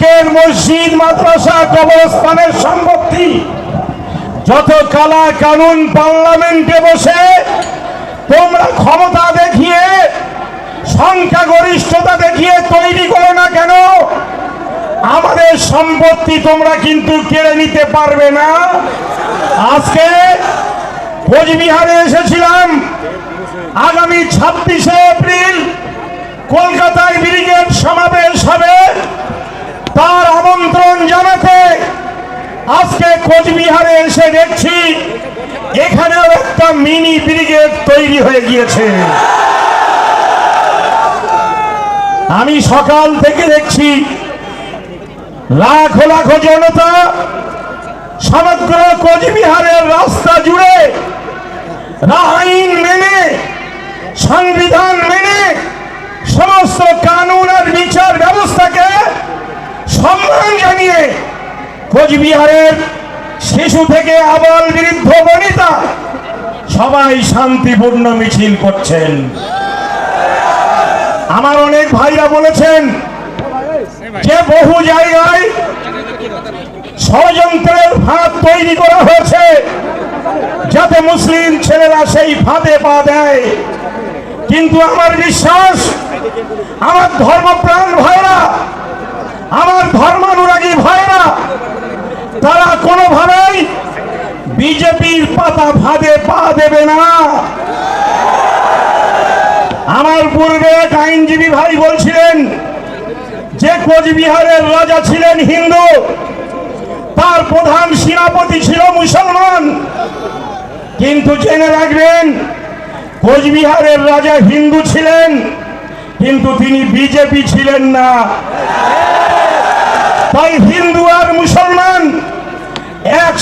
আজকের মসজিদ, মাদ্রাসা, কবরস্থানের সম্পত্তি। যত কালা কানুন পার্লামেন্টে বসে, তোমরা ক্ষমতা দেখিয়ে, সংখ্যাগরিষ্ঠতা দেখিয়ে তৈরি করো না কেন? আমাদের সম্পত্তি তোমরা কিন্তু কেড়ে নিতে পারবে না। আজকে কোচবিহারে এসেছিলাম, আগামী ছাব্বিশে এপ্রিল কলকাতায় ব্রিগেড সমাবেশ হবে। তার আমন্ত্রণ জানাতে আজকে কোচবিহারে এসে দেখছি, এখানেও একটা মিনি ব্রিগেড তৈরি হয়ে গিয়েছে। আমি সকাল থেকে দেখছি, লাখো লাখো জনতা সমগ্র কোচবিহারের রাস্তা জুড়ে আইন মেনে কোচবিহারের শিশু থেকে আবাল বৃদ্ধ বনিতা, সবাই শান্তিপূর্ণ মিছিল করছেন। আমার অনেক ভাইরা বলেছেন যে বহু জায়গায় ষড়যন্ত্রের ফাঁদ তৈরি করা হয়েছে, যাতে মুসলিম ছেলেরা সেই ফাঁদে পা দেয়। কিন্তু আমার বিশ্বাস, আমার ধর্মপ্রাণ ভাইরা আমার ধর্মানুরাগী ভাইরা তারা কোনোভাবেই বিজেপির পাতা ফাঁদে পা দেবে না। আমার পূর্বে এক আইনজীবী ভাই বলছিলেন, যে কোচবিহারের রাজা ছিলেন হিন্দু, তার প্রধান সেনাপতি ছিল মুসলমান। কিন্তু জেনে রাখবেন, কোচবিহারের রাজা হিন্দু ছিলেন, কিন্তু তিনি বিজেপি ছিলেন না। তাই হিন্দু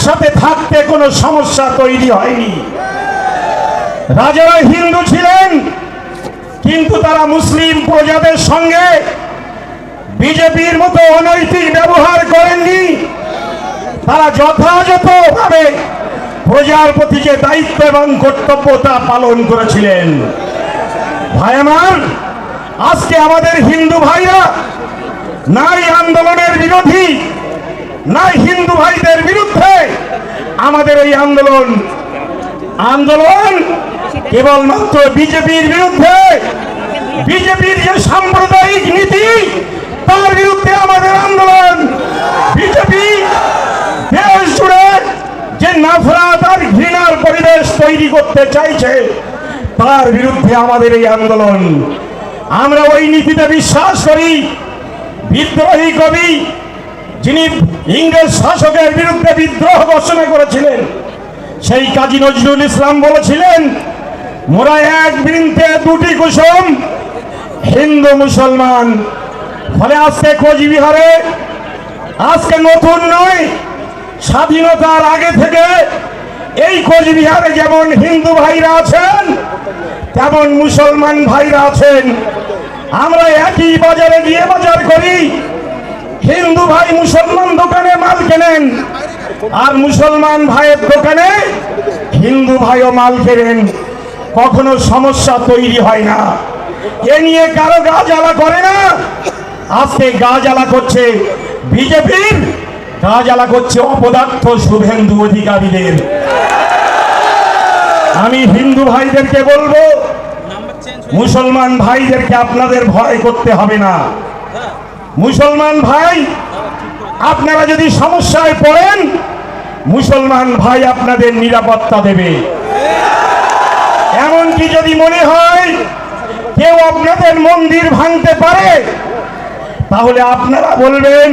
একসাথে থাকতে কোনো সমস্যা তৈরি হয়নি। রাজারা হিন্দু ছিলেন, কিন্তু তারা মুসলিম প্রজাদের সঙ্গে বিজেপির মতো অনৈতিক ব্যবহার করেননি। তারা যথাযথভাবে প্রজার প্রতি যে দায়িত্ব এবং কর্তব্য তা পালন করেছিলেন। ভাই আমার, আজকে আমাদের হিন্দু ভাইরা নারী আন্দোলনের বিরোধী নাই হিন্দু ভাইদের বিরুদ্ধে আমাদের এই আন্দোলন। আন্দোলন কেবলমাত্র বিজেপির বিরুদ্ধে। বিজেপির যে সাম্প্রদায়িক নীতি, তার বিরুদ্ধে আমাদের আন্দোলন। বিজেপি যে নাফরাত আর ঘৃণার পরিবেশ তৈরি করতে চাইছে, তার বিরুদ্ধে আমাদের এই আন্দোলন। আমরা ওই নীতিতে বিশ্বাস করি, বিদ্রোহী কবি যিনি ইংরেজ শাসকের বিরুদ্ধে বিদ্রোহ ঘোষণা করেছিলেন। সেই কাজী নজরুল ইসলাম বলেছিলেন, মোরা এক বৃন্তে দুটি কুসুম, হিন্দু মুসলমান। ফলে আজকে কোচবিহারে, আজকে নতুন নয়, স্বাধীনতার আগে থেকে এই কোচবিহারে যেমন হিন্দু ভাইরা আছেন, তেমন মুসলমান ভাইরা আছেন। আমরা একই বাজারে গিয়ে বাজার করি হিন্দু ভাই মুসলমান দোকানে মাল কেনেন? আর মুসলমান ভাইয়ের দোকানে হিন্দু ভাইও মাল কেনেন? কখনো সমস্যা তৈরি হয় না। এ নিয়ে কারও গা জ্বালা করে না? আজকে গা জ্বালা করছে বিজেপির, গা জ্বালা করছে অপদার্থ শুভেন্দু অধিকারীদের। আমি হিন্দু ভাইদেরকে বলব, মুসলমান ভাইদেরকে আপনাদের ভয় করতে হবে না। মুসলমান ভাই, আপনারা যদি সমস্যায় পড়েন, মুসলমান ভাই আপনাদের নিরাপত্তা দেবে। এমনকি যদি মনে হয় কেউ আপনাদের মন্দির ভাঙতে পারে, তাহলে আপনারা বলবেন,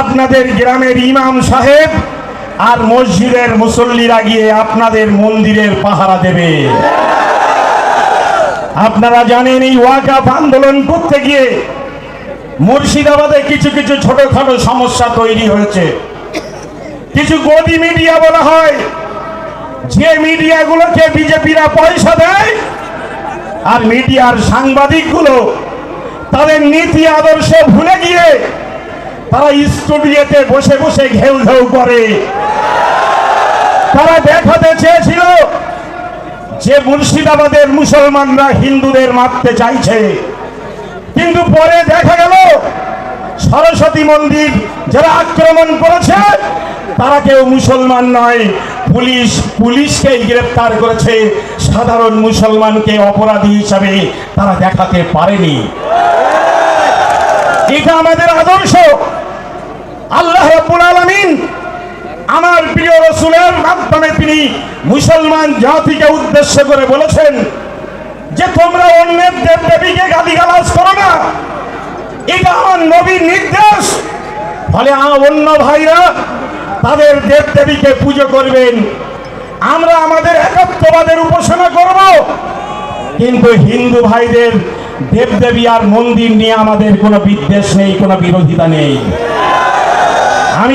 আপনাদের গ্রামের ইমাম সাহেব আর মসজিদের মুসল্লিরা গিয়ে আপনাদের মন্দিরের পাহারা দেবে। আপনারা জানেন এই ওয়াকাফ আন্দোলন করতে গিয়ে মুর্শিদাবাদে কিছু কিছু ছোটখাটো সমস্যা তৈরি হয়েছে। কিছু গদি মিডিয়া বলা হয়, যে মিডিয়াগুলোকে বিজেপিরা পয়সা দেয় আর মিডিয়ার সাংবাদিকগুলো তাদের নীতি আদর্শ ভুলে গিয়ে তারা স্টুডিওতে বসে বসে ঘেউ ঘেউ করে। তারা দেখাতে চেয়েছিল যে মুর্শিদাবাদের মুসলমানরা হিন্দুদের মারতে চাইছে। কিন্তু পরে দেখা গেল সরস্বতী মন্দির যারা আক্রমণ করেছে, তারা কেউ মুসলমান নয়। পুলিশ পুলিশকেই গ্রেপ্তার করেছে। সাধারণ মুসলমানকে অপরাধী হিসাবে তারা দেখাতে পারেনি। এটা আমাদের আদর্শ। আল্লাহ আলামিন আমার প্রিয় রসুলের মাধ্যমে তিনি মুসলমান জাতিকে উদ্দেশ্য করে বলেছেন যে তোমরা অন্যের দেব দেবীকে না আমার নবীর নির্দেশ। ফলে অন্য ভাইরা, তাদের দেব দেবীকে পুজো করবেন। আমরা আমাদের একাত্মবাদের উপাসনা করব। কিন্তু হিন্দু ভাইদের দেবদেবী আর মন্দির নিয়ে আমাদের কোনো বিদ্বেষ নেই, কোনো বিরোধিতা নেই। আমি